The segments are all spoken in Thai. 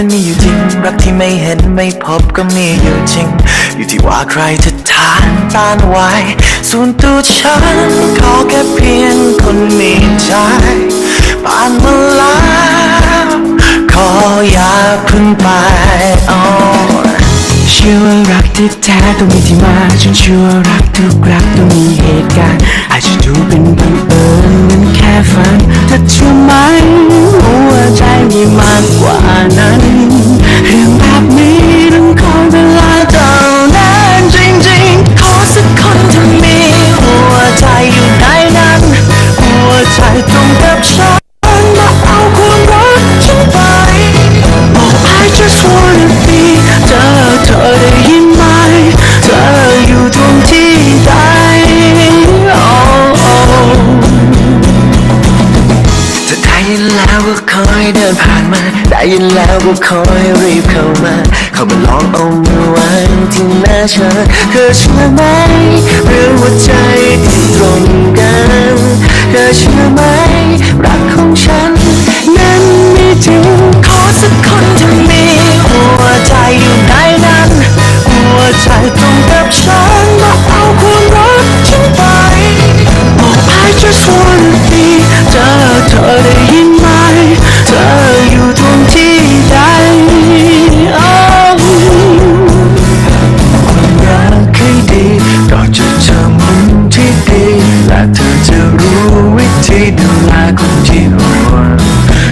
นั้นมีอยู่จริง รักที่ไม่เห็นไม่พบก็มีอยู่จริง อยู่ที่ว่าใครจะทานต้านไหวส่วนตัวฉันขอแค่เพียงคนมีใจผ่านมาแล้วขออย่าพึ่งไปอ๋อเชื่อว่ารักที่แท้ต้องมีที่มาฉันเชื่อว่ารักทุกรักต้องมีเหตุการณ์อาจจะดูเป็นบังเอิญมันแค่ฝัน ผ่านมาได้ยินแล้วก็คอยรีบเข้ามา เข้ามาลองเอามือวางที่หน้าเธอเธอเชื่อไหมเรื่องหัวใจ ดูแลคนที่ห่วง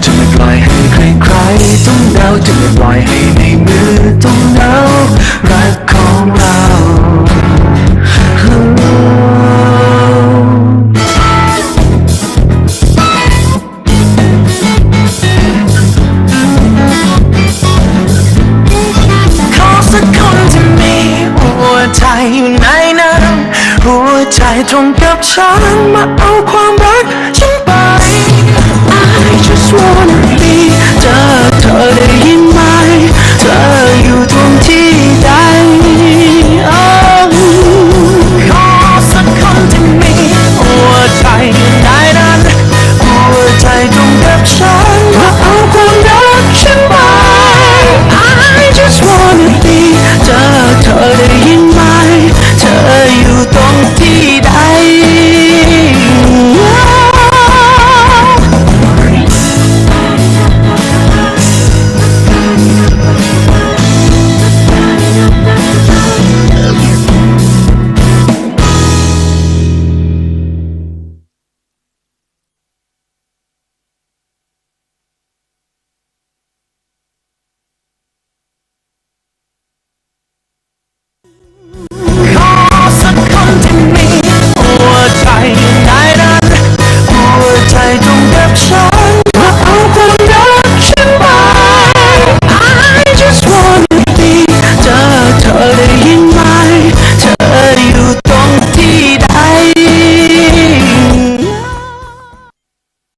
จะไม่ปล่อยให้ใครๆต้องเดาจะไม่ปล่อยให้ในมือต้องเดารักของเราขอสักที่มีหัวใจอยู่ในนั้นหัวใจตรงกับฉันมาเอาความรัก ฉั